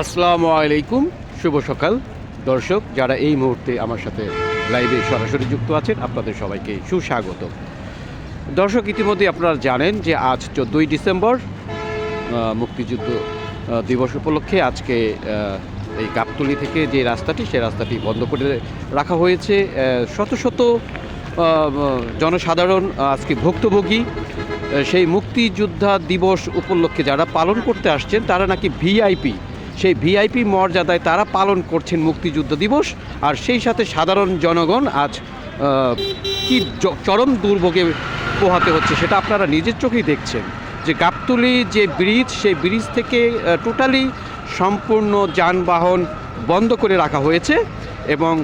আসসালামু আলাইকুম, শুভ সকাল। দর্শক, যারা এই মুহূর্তে আমার সাথে লাইভে সরাসরি যুক্ত আছেন, আপনাদের সবাইকে সুস্বাগত। দর্শক, ইতিমধ্যে আপনারা জানেন যে আজ চোদ্দোই ডিসেম্বর মুক্তিযুদ্ধ দিবস উপলক্ষে আজকে এই গাবতলি থেকে যে রাস্তাটি সেই রাস্তাটি বন্ধ করে রাখা হয়েছে। শত শত জনসাধারণ আজকে ভুক্তভোগী। সেই মুক্তিযোদ্ধা দিবস উপলক্ষে যারা পালন করতে আসছেন, তারা নাকি ভিআইপি সেই ভিআইপি মর্যাদায় তারা পালন করছেন মুক্তিযুদ্ধ দিবস। আর সেই সাথে সাধারণ জনগণ আজ কি চরম দুর্ভোগে পোহাতে হচ্ছে সেটা আপনারা নিজের চোখেই দেখছেন। যে গাবতুলি যে ব্রিজ, সেই ব্রিজ থেকে টোটালি সম্পূর্ণ যানবাহন বন্ধ করে রাখা হয়েছে এবং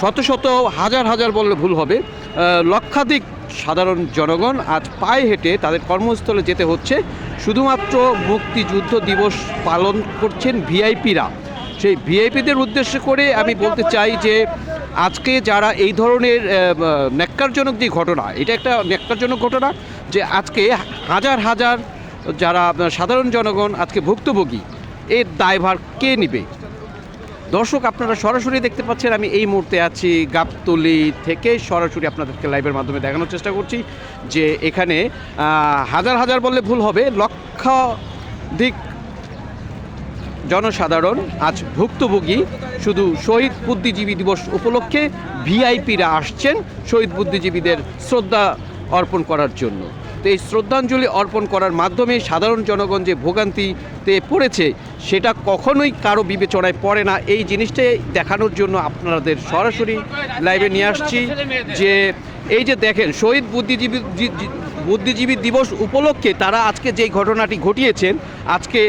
শত শত, হাজার হাজার বললে ভুল হবে লক্ষাধিক সাধারণ জনগণ আজ পায়ে হেঁটে তাদের কর্মস্থলে যেতে হচ্ছে। শুধুমাত্র মুক্তিযুদ্ধ দিবস পালন করছেন ভিআইপিরা। সেই ভিআইপিদের উদ্দেশ্য করে আমি বলতে চাই যে, আজকে যারা এই ধরনের ন্যাক্কারজনক যে ঘটনা, এটা একটা ন্যাক্কারজনক ঘটনা যে আজকে হাজার হাজার যারা সাধারণ জনগণ আজকে ভুক্তভোগী, এর দায়ভার কে নেবে? দর্শক, আপনারা সরাসরি দেখতে পাচ্ছেন, আমি এই মুহূর্তে আছি গাবতলি থেকে। সরাসরি আপনাদেরকে লাইভের মাধ্যমে দেখানোর চেষ্টা করছি যে এখানে হাজার হাজার বললে ভুল হবে, লক্ষাধিক জনসাধারণ আজ ভুক্তভোগী। শুধু শহীদ বুদ্ধিজীবী দিবস উপলক্ষে ভিআইপিরা আসছেন শহীদ বুদ্ধিজীবীদের শ্রদ্ধা অর্পণ করার জন্য। তো এই শ্রদ্ধাঞ্জলি অর্পণ করার মাধ্যমে সাধারণ জনগণ যে ভোগান্তিতে পড়েছে, সেটা কখনোই কারও বিবেচনায় পড়ে না। এই জিনিসটাই দেখানোর জন্য আপনাদের সরাসরি লাইভে নিয়ে আসছি যে, এই যে দেখেন, শহীদ বুদ্ধিজীবী বুদ্ধিজীবী দিবস উপলক্ষে তারা আজকে যেই ঘটনাটি ঘটিয়েছেন, আজকে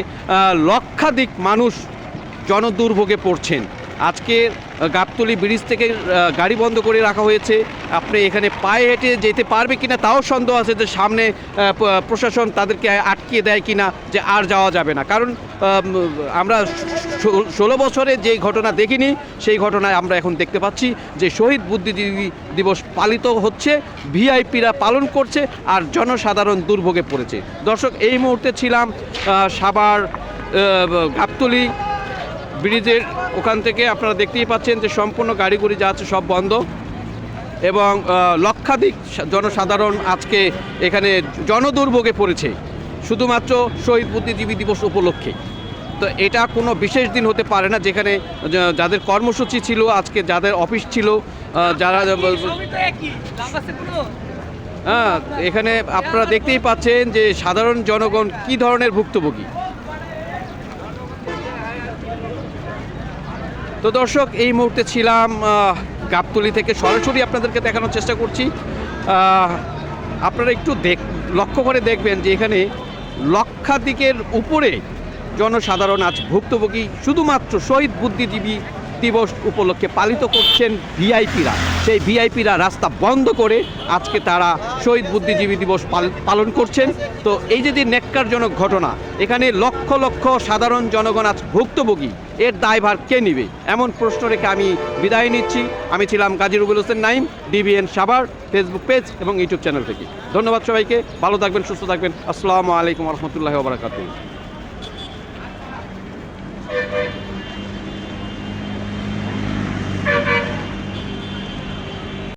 লক্ষাধিক মানুষ জনদুর্ভোগে পড়ছেন। আজকে গাবতলী ব্রিজ থেকে গাড়ি বন্ধ করে রাখা হয়েছে। আপনি এখানে পায়ে হেঁটে যেতে পারবে কিনা তাও সন্দেহ আছে যে সামনে প্রশাসন তাদেরকে আটকিয়ে দেয় কিনা যে আর যাওয়া যাবে না। কারণ আমরা ষোলো বছরে যেই ঘটনা দেখিনি সেই ঘটনায় আমরা এখন দেখতে পাচ্ছি যে শহীদ বুদ্ধিজীবী দিবস পালিত হচ্ছে ভিআইপিরা পালন করছে আর জনসাধারণ দুর্ভোগে পড়েছে। দর্শক এই মুহূর্তে ছিলাম আহ, গাবতলী ব্রিজের ওখান থেকে আপনারা দেখতেই পাচ্ছেন যে সম্পূর্ণ গাড়িগুড়ি যা আছে সব বন্ধ। এবং লক্ষাধিক জনসাধারণ আজকে এখানে জনদুর্ভোগে পড়েছে। শুধুমাত্র শহীদ বুদ্ধিজীবী দিবস উপলক্ষে। তো এটা কোনো বিশেষ দিন হতে পারে না যেখানে যাদের কর্মসূচি ছিল আজকে যাদের অফিস ছিল যারা হ্যাঁ এখানে আপনারা দেখতেই পাচ্ছেন যে সাধারণ জনগণ কি ধরনের ভুক্তভোগী। তো দর্শক, এই মুহূর্তে ছিলাম গাবতলি থেকে সরাসরি আপনাদেরকে দেখানোর চেষ্টা করছি। আপনারা একটু দেখ, লক্ষ্য করে দেখবেন যে এখানে লক্ষাধিকের উপরে জনসাধারণ আজ ভুক্তভোগী, শুধুমাত্র শহীদ বুদ্ধিজীবী দিবস উপলক্ষে পালিত করছেন ভিআইপিরা। সেই ভিআইপিরা রাস্তা বন্ধ করে আজকে তারা শহীদ বুদ্ধিজীবী দিবস পাল- পালন করছেন। তো এই যে নেককারজনক ঘটনা, এখানে লক্ষ লক্ষ সাধারণ জনগণ আজ ভুক্তভোগী। এর দায়ভার কে নিবে? এমন প্রশ্ন রেখে আমি বিদায় নিচ্ছি। আমি ছিলাম Gazi Rubel Hossain Naim DBN Savar Facebook page এবং ইউটিউব চ্যানেল থেকে। ধন্যবাদ সবাইকে। ভালো থাকবেন, সুস্থ থাকবেন। আসসালামু আলাইকুম রহমতুল্লাহ বারাকাতুহ।